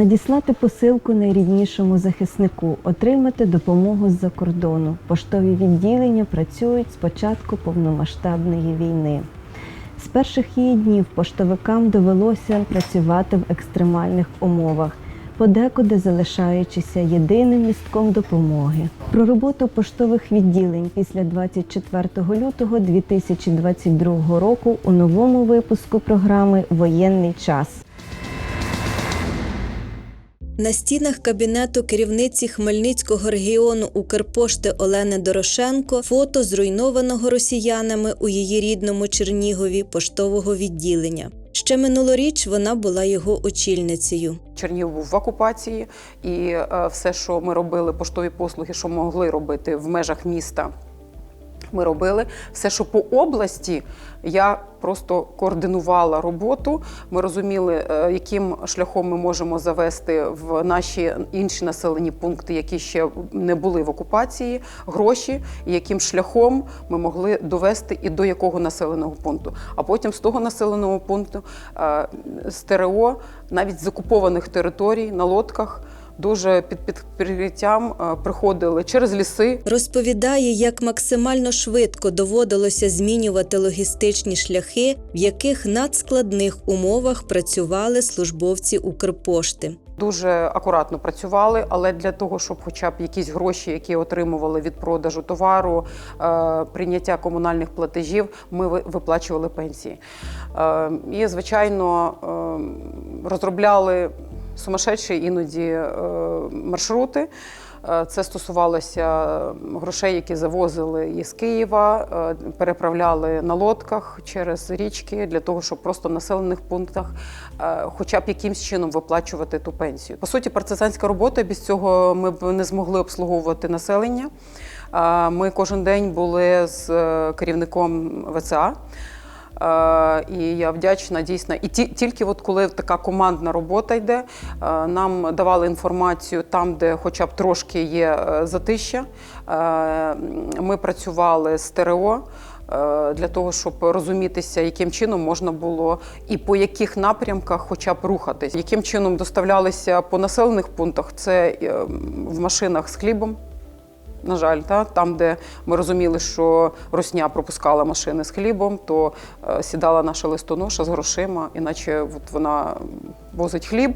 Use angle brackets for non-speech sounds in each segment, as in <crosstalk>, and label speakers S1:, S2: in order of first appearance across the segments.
S1: Надіслати посилку найріднішому захиснику, отримати допомогу з-за кордону. Поштові відділення працюють з початку повномасштабної війни. З перших її днів поштовикам довелося працювати в екстремальних умовах, подекуди залишаючися єдиним містком допомоги. Про роботу поштових відділень після 24 лютого 2022 року у новому випуску програми Воєнний час.
S2: На стінах кабінету керівниці Хмельницького регіону Укрпошти Олени Дорошенко фото зруйнованого росіянами у її рідному Чернігові поштового відділення. Ще минулоріч вона була його очільницею.
S3: Чернігів був в окупації, і е, все, що ми робили, поштові послуги, що могли робити в межах міста. Ми робили все, що по області я просто координувала роботу. Ми розуміли, е, яким шляхом ми можемо завести в наші інші населені пункти, які ще не були в окупації, гроші, і яким шляхом ми могли довести і до якого населеного пункту. А потім з того населеного пункту е, з ТРО, навіть з окупованих територій на лодках. Дуже під під е, приходили через ліси,
S2: Розповідає, як максимально швидко доводилося змінювати логістичні шляхи, в яких надскладних умовах працювали службовці Укрпошти.
S3: Дуже акуратно працювали, але для того, щоб хоча б якісь гроші, які отримували від продажу товару, е, прийняття комунальних платежів, ми виплачували пенсії. Е, І, звичайно, розробляли сумасшедші іноді е, маршрути. Е, Це стосувалося грошей, які завозили із Києва, е, переправляли на лодках через річки для того, щоб просто в населених пунктах хоча б якимсь чином виплачувати ту пенсію. По суті, партизанська робота без цього ми б не змогли обслуговувати населення. Ми кожен день були з керівником ВЦА. Е, І я вдячна дійсно. І ті, тільки от коли така командна робота йде, е, нам давали інформацію там, де хоча б трошки є е, затища. Ми працювали з ТРО. Для того щоб розумітися, яким чином можна було і по яких напрямках, хоча б рухатись, яким чином доставлялися по населених пунктах, це в машинах з хлібом, на жаль, та там, де ми розуміли, що Росня пропускала машини з хлібом, то е, сідала наша листоноша з грошима, іначе от вона возить хліб.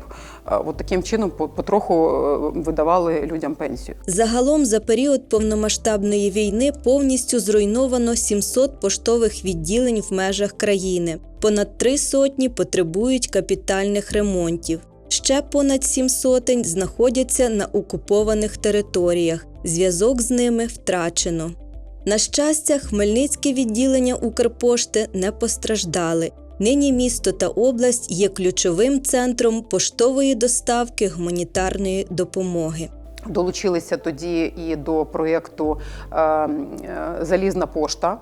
S3: Е, от таким чином по- потроху е, видавали людям пенсію.
S2: Загалом за період повномасштабної війни повністю зруйновано 700 поштових відділень в межах країни. Понад три сотні потребують капітальних ремонтів. Ще понад сім сотень знаходяться на окупованих територіях. Зв'язок з ними втрачено. На щастя, хмельницьке відділення Укрпошти не постраждали. Нині місто та область є ключовим центром поштової доставки гуманітарної допомоги.
S3: Долучилися тоді і до проєкту е, е, Залізна пошта.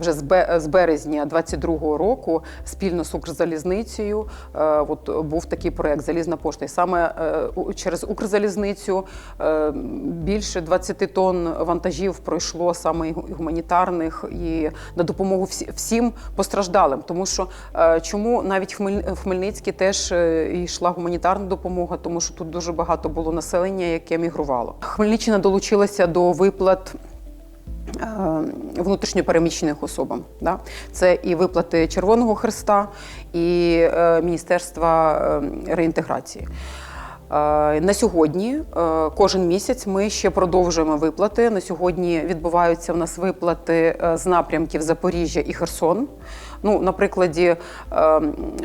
S3: Вже з бе- з березня 22-го року спільно з Укрзалізницею е, от був такий проект Залізна пошта. І саме е, через Укрзалізницю е, більше 20 тонн вантажів пройшло саме гуманітарних і на допомогу всі- всім постраждалим. Тому що чому навіть в Хмель- в теж йшла гуманітарна допомога, тому що тут дуже багато було населення, яке мігрувало. Хмельниччина долучилася до виплат. Е, Внутрішньопереміщених особам. Да? Це і виплати Червоного Христа, і е, Міністерства е, реінтеграції. На сьогодні кожен місяць ми ще продовжуємо виплати. На сьогодні відбуваються в нас виплати з напрямків Запоріжжя і Херсон. Ну, на прикладі е,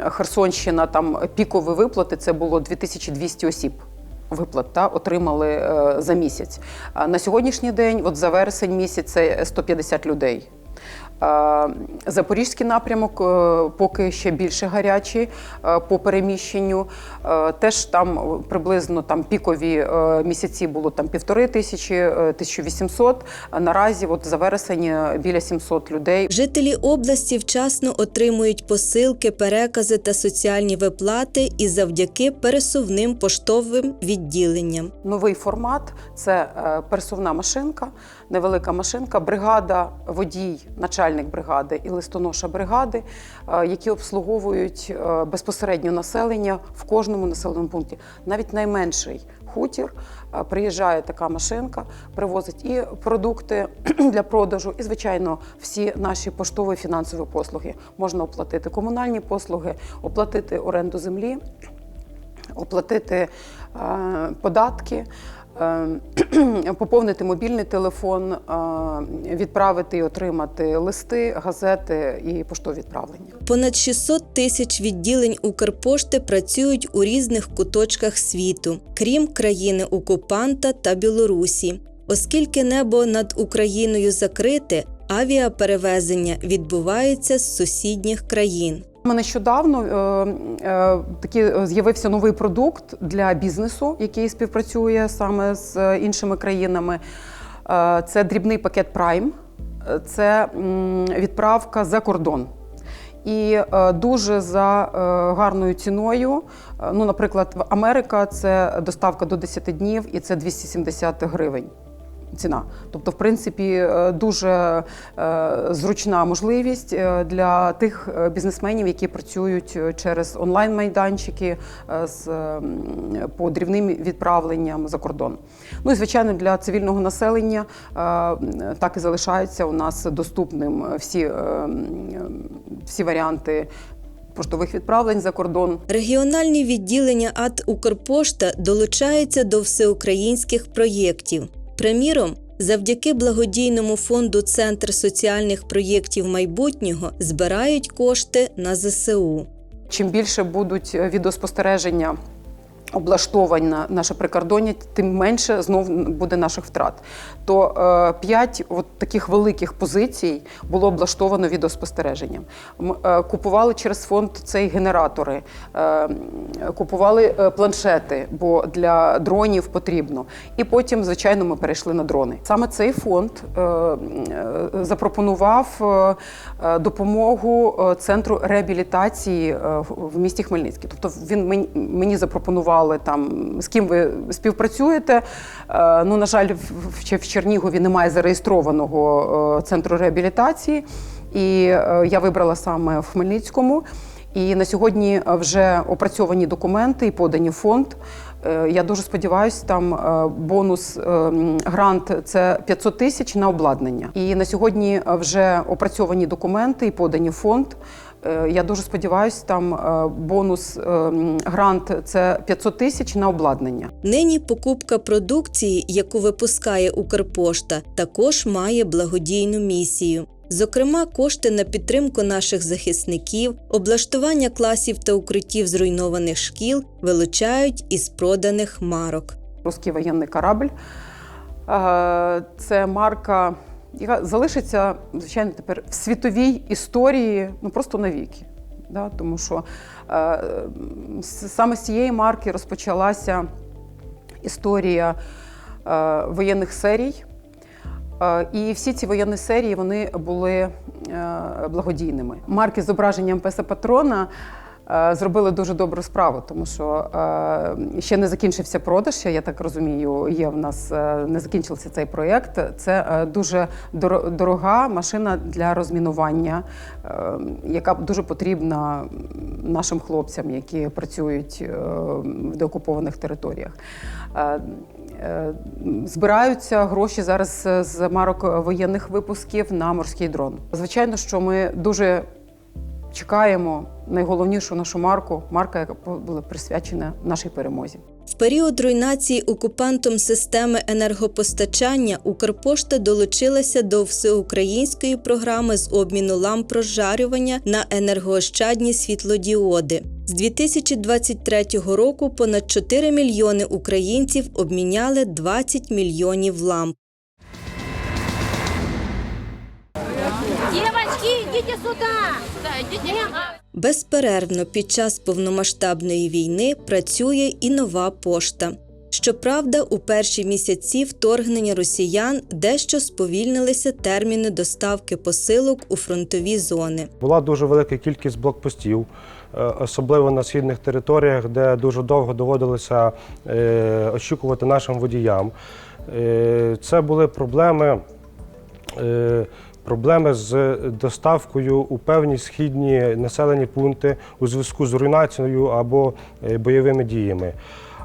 S3: Херсонщина, там пікові виплати це було 2200 осіб. Виплат та отримали е, за місяць. А на сьогоднішній день, от за вересень місяць, це 150 людей. Запорізький напрямок е, поки ще більше гарячий е, по переміщенню. Е, Теж там приблизно там пікові місяці було там півтори тисячі, е, 1800. Наразі, от за вересень, біля 700 людей.
S2: Жителі області вчасно отримують посилки, перекази та соціальні виплати і завдяки пересувним поштовим відділенням.
S3: Новий формат це пересувна машинка, невелика машинка, бригада, водій, начальник бригади і листоноша бригади, е, які обслуговують е, безпосередньо населення в кожному населеному пункті. Навіть найменший хутір е, приїжджає така машинка, привозить і продукти <clears throat> для продажу, і звичайно всі наші поштові фінансові послуги. Можна оплатити комунальні послуги, оплатити оренду землі, оплатити податки. Е, <clears throat> Поповнити мобільний телефон, е, відправити і отримати листи, газети і поштові відправлення.
S2: Понад 600 тисяч відділень Укрпошти працюють у різних куточках світу, крім країни окупанта та Білорусі. Оскільки небо над Україною закрите, авіаперевезення відбувається з сусідніх країн.
S3: Нещодавно е, е, такий з'явився новий продукт для бізнесу, який співпрацює саме з е, іншими країнами. Е, це дрібний пакет Prime. Е, Це відправка за кордон. І е, дуже за е, гарною ціною. Е, Ну, наприклад, Америка це доставка до 10 днів, і це 270 гривень. Ціна, тобто, в принципі, е, дуже е, зручна можливість е, для тих бізнесменів, які працюють через онлайн-майданчики з м, по дрібним відправленням за кордон. Ну і звичайно, для цивільного населення так і залишається у нас доступним всі, всі варіанти поштових відправлень за кордон.
S2: Регіональні відділення АТ Укрпошта долучаються до всеукраїнських проєктів. Приміром, завдяки благодійному фонду Центр соціальних проєктів майбутнього збирають кошти на ЗСУ.
S3: Чим більше будуть е, відеоспостереження облаштовані на наше прикордоння, тим менше знов буде наших втрат. То е, п'ять от таких великих позицій було облаштовано відеоспостереженням. Е, Купували через фонд цей генератори, е, купували планшети, бо для дронів потрібно. І потім, звичайно, ми перейшли на дрони. Саме цей фонд запропонував допомогу центру реабілітації в- місті Хмельницький. Тобто він мені, запропонували там, з ким ви співпрацюєте. Ну, на жаль, в Чернігові немає зареєстрованого е, центру реабілітації, і е, я вибрала саме в Хмельницькому. І на сьогодні вже опрацьовані документи і подані фонд. Е, Я дуже сподіваюся, там е, бонус е, грант це 500 тисяч на обладнання. І на сьогодні вже опрацьовані документи і подані фонд. Е, Я дуже сподіваюся, там е, бонус е, грант це 500 тисяч на обладнання.
S2: Нині покупка продукції, яку випускає Укрпошта, також має благодійну місію. Зокрема, кошти на підтримку наших захисників, облаштування класів та укриттів зруйнованих шкіл вилучають із проданих марок.
S3: Русський воєнний корабль. Це марка, яка залишиться, звичайно, тепер в світовій історії ну просто навіки. Да? Тому що е, саме з цієї марки розпочалася історія е, воєнних серій. Е, І всі ці воєнні серії вони були е, благодійними. Марки з зображенням Песа Патрона зробили дуже добру справу, тому що е, ще не закінчився продаж. Я так розумію, є в нас е, не закінчився цей проєкт. Це е, дуже доро- дорога машина для розмінування, е, яка дуже потрібна нашим хлопцям, які працюють е, в деокупованих територіях. Е, Е, Збираються гроші зараз е, з марок воєнних випусків на морський дрон. Звичайно, що ми дуже чекаємо найголовнішу нашу марку, марка, яка була присвячена нашій перемозі.
S2: В період руйнації окупантом системи енергопостачання Укрпошта долучилася до всеукраїнської програми з обміну ламп розжарювання на енергоощадні світлодіоди. З 2023 року понад 4 мільйони українців обміняли 20 мільйонів ламп.
S4: Девочки, идите сюда! Да.
S2: Безперервно під час повномасштабної війни працює і нова пошта. Щоправда, у перші місяці вторгнення росіян дещо сповільнилися терміни доставки посилок у фронтові зони.
S5: Була дуже велика кількість блокпостів, е, особливо на східних територіях, де дуже довго доводилося е, очікувати нашим водіям. Е, Це були проблеми проблеми з доставкою у певні східні населені пункти у зв'язку з руйнацією або е, бойовими діями.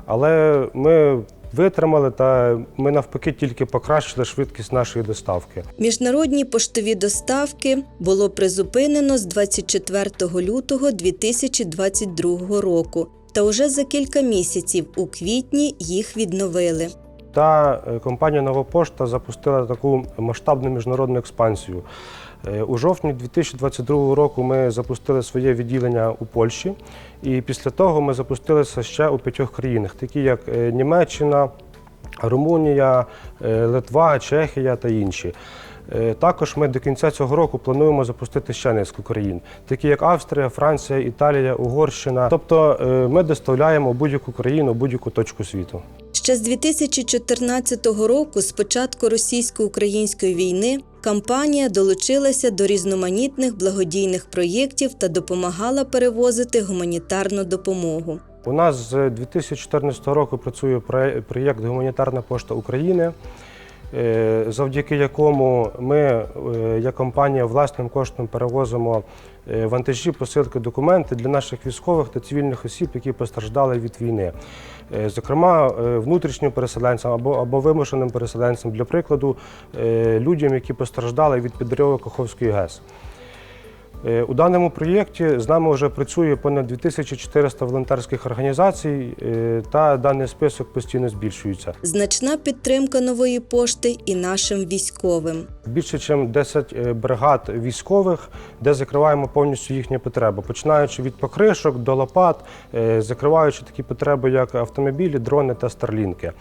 S5: Але ми витримали та ми навпаки тільки покращили швидкість нашої доставки.
S2: Міжнародні поштові доставки було призупинено з 24 лютого 2022 року. Та уже за кілька місяців у квітні їх відновили.
S5: Та е, компанія Нова Пошта запустила таку масштабну міжнародну експансію. Е, У жовтні 2022 року ми запустили своє відділення у Польщі, і після того ми запустилися ще у п'ятьох країнах, такі як е, Німеччина, Румунія, Литва, Чехія та інші. Також ми до кінця цього року плануємо запустити ще низку країн, такі як Австрія, Франція, Італія, Угорщина. Тобто ми доставляємо будь-яку країну, будь-яку точку світу.
S2: Ще з 2014 року, з початку російсько-української війни, компанія долучилася до різноманітних благодійних проєктів та допомагала перевозити гуманітарну допомогу.
S5: У нас з 2014 року працює проє- проєкт Гуманітарна пошта України, е, завдяки якому ми, е, як компанія, власним коштом перевозимо е, вантажі, посилки, документи для наших військових та цивільних осіб, які постраждали від війни. Е, Зокрема, е, внутрішнім переселенцям або, або вимушеним переселенцям, для прикладу, е, людям, які постраждали від підриву Каховської ГЕС. Е, У даному проєкті з нами вже працює понад 2400 волонтерських організацій, е, та даний список постійно збільшується.
S2: Значна підтримка нової пошти і нашим військовим.
S5: Більше ніж 10 е, бригад військових, де закриваємо повністю їхні потреби, починаючи від покришок до лопат, закриваючи такі потреби, як автомобілі, дрони та старлінки.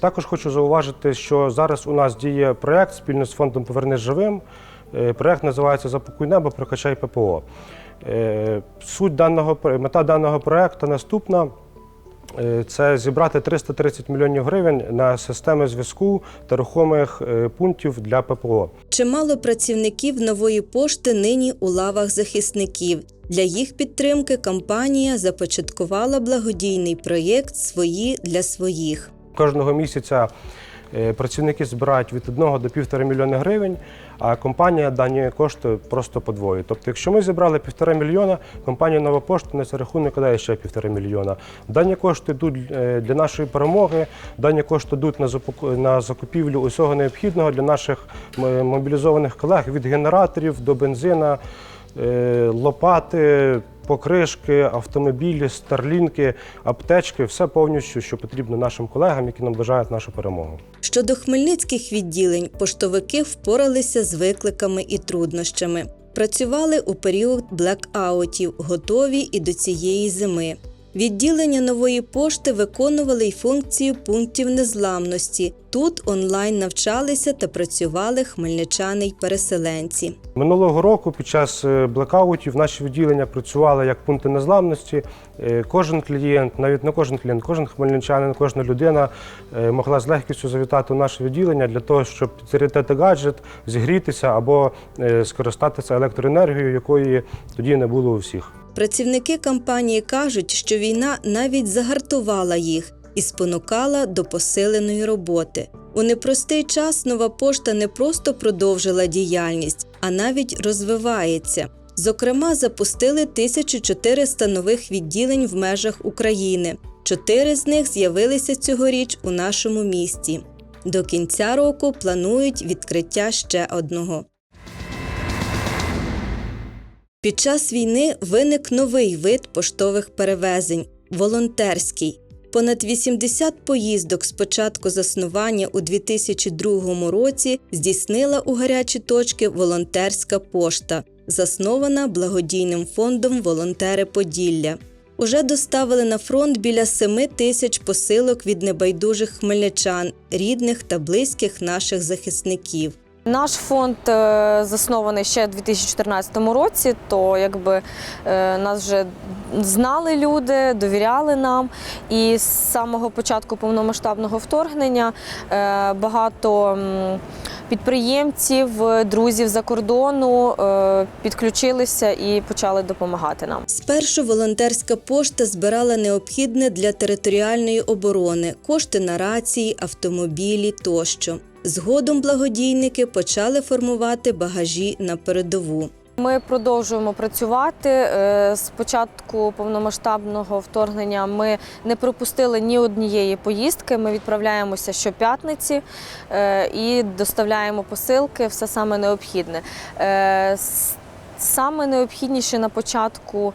S5: Також хочу зауважити, що зараз у нас діє проєкт спільно з фондом Повернись живим. Е, Проєкт називається Запакуй небо, прокачай ППО. Е, Суть даного мета даного проєкту наступна. Е, Це зібрати 330 мільйонів гривень на системи зв'язку та рухомих пунктів для ППО.
S2: Чимало працівників нової пошти нині у лавах захисників. Для їх підтримки компанія започаткувала благодійний проєкт Свої для своїх.
S5: Кожного місяця працівники збирають від 1 до 1,5 мільйона гривень, а компанія дані кошти просто подвоює. Тобто, якщо ми зібрали 1,5 мільйона, компанія Нова Пошта на цей рахунок дає ще 1,5 мільйона. Дані кошти йдуть е, для нашої перемоги, дані кошти йдуть на закупівлю усього необхідного для наших мобілізованих колег від генераторів до бензина, е, лопати. Покришки, автомобілі, старлінки, аптечки все повністю, що потрібно нашим колегам, які наближають нашу перемогу.
S2: Щодо хмельницьких відділень, поштовики впоралися з викликами і труднощами. Працювали у період блекаутів, готові і до цієї зими. Відділення нової пошти виконували й функцію пунктів незламності. Тут онлайн навчалися та працювали хмельничани й переселенці.
S5: Минулого року під час е, блекаутів наші відділення працювали як пункти незламності. Е, Кожен клієнт, навіть не кожен клієнт, кожен хмельничанин, кожна людина е, могла з легкістю завітати у наше відділення для того, щоб підзарядити гаджет, зігрітися або скористатися електроенергією, якої тоді не було у всіх.
S2: Працівники компанії кажуть, що війна навіть загартувала їх і спонукала до посиленої роботи. У непростий час нова пошта не просто продовжила діяльність, а навіть розвивається. Зокрема, запустили 1400 нових відділень в межах України. Чотири з них з'явилися цьогоріч у нашому місті. До кінця року планують відкриття ще одного. Під час війни виник новий вид поштових перевезень волонтерський. Понад 80 поїздок з початку заснування у 2002 році здійснила у гарячі точки волонтерська пошта, заснована благодійним фондом Волонтери Поділля. Уже доставили на фронт біля 7 тисяч посилок від небайдужих хмельничан, рідних та близьких наших захисників.
S6: Наш фонд е, заснований ще у 2014 році, то якби е, нас вже знали люди, довіряли нам. І з самого початку повномасштабного вторгнення е, багато підприємців, друзів за кордону підключилися і почали допомагати нам.
S2: Спершу волонтерська пошта збирала необхідне для територіальної оборони кошти на рації, автомобілі тощо. Згодом благодійники почали формувати багажі на передову.
S6: Ми продовжуємо працювати. Е, З початку повномасштабного вторгнення ми не пропустили ні однієї поїздки. Ми відправляємося щоп'ятниці е, і доставляємо посилки, все саме необхідне. Е, Саме необхідніше на початку.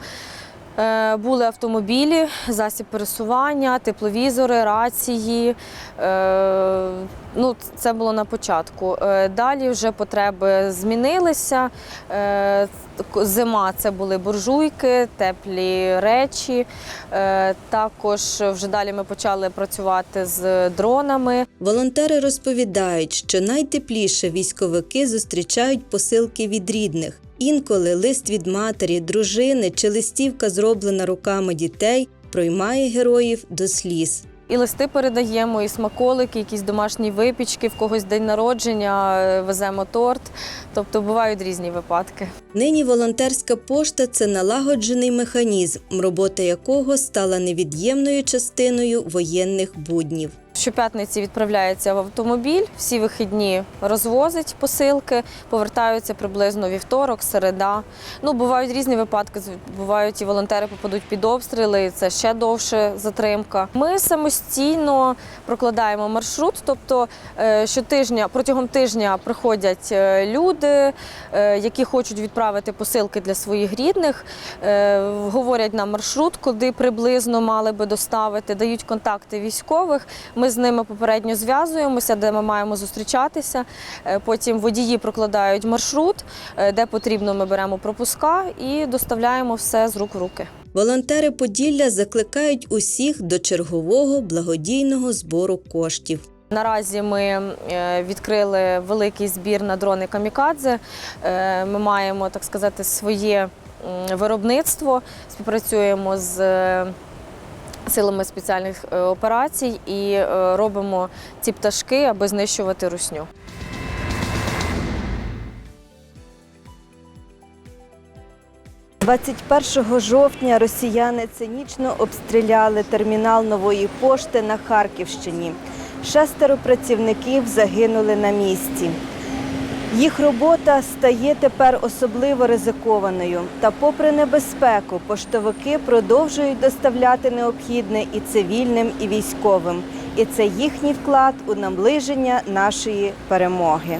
S6: Е, Були автомобілі, засіб пересування, тепловізори, рації. Е, Ну, це було на початку. Е, Далі вже потреби змінилися. Зима це були буржуйки, теплі речі. Також вже далі ми почали працювати з дронами.
S2: Волонтери розповідають, що найтепліше військовики зустрічають посилки від рідних. Інколи лист від матері, дружини чи листівка, зроблена руками дітей, проймає героїв до сліз.
S6: І листи передаємо, і смаколики, якісь домашні випічки, в когось день народження, е, веземо торт. Тобто бувають різні випадки.
S2: Нині волонтерська пошта це налагоджений механізм, робота якого стала невід'ємною частиною воєнних буднів.
S6: Щоп'ятниці відправляється в автомобіль, всі вихідні розвозить посилки, повертаються приблизно вівторок, середа. Ну, бувають різні випадки. Бувають і волонтери попадуть під обстріли, це ще довше затримка. Ми самостійно прокладаємо маршрут, тобто е, щотижня, протягом тижня приходять е, люди, е, які хочуть відправити посилки для своїх рідних, говорять нам маршрут, куди приблизно мали би доставити, дають контакти військових. Ми з ними попередньо зв'язуємося, де ми маємо зустрічатися. Е, Потім водії прокладають маршрут, е, де потрібно, ми беремо пропуска і доставляємо все з рук в руки.
S2: Волонтери Поділля закликають усіх до чергового благодійного збору коштів.
S6: Наразі ми е, відкрили великий збір на дрони камікадзе. Ми маємо, так сказати, своє виробництво, співпрацюємо з силами спеціальних е, операцій і е, робимо ці пташки, аби знищувати русню.
S1: – 21 жовтня росіяни цинічно обстріляли термінал нової пошти на Харківщині. Шестеро працівників загинули на місці. Їх робота стає тепер особливо ризикованою. Та, попри небезпеку, поштовики продовжують доставляти необхідне і цивільним, і військовим. І це їхній вклад у наближення нашої перемоги.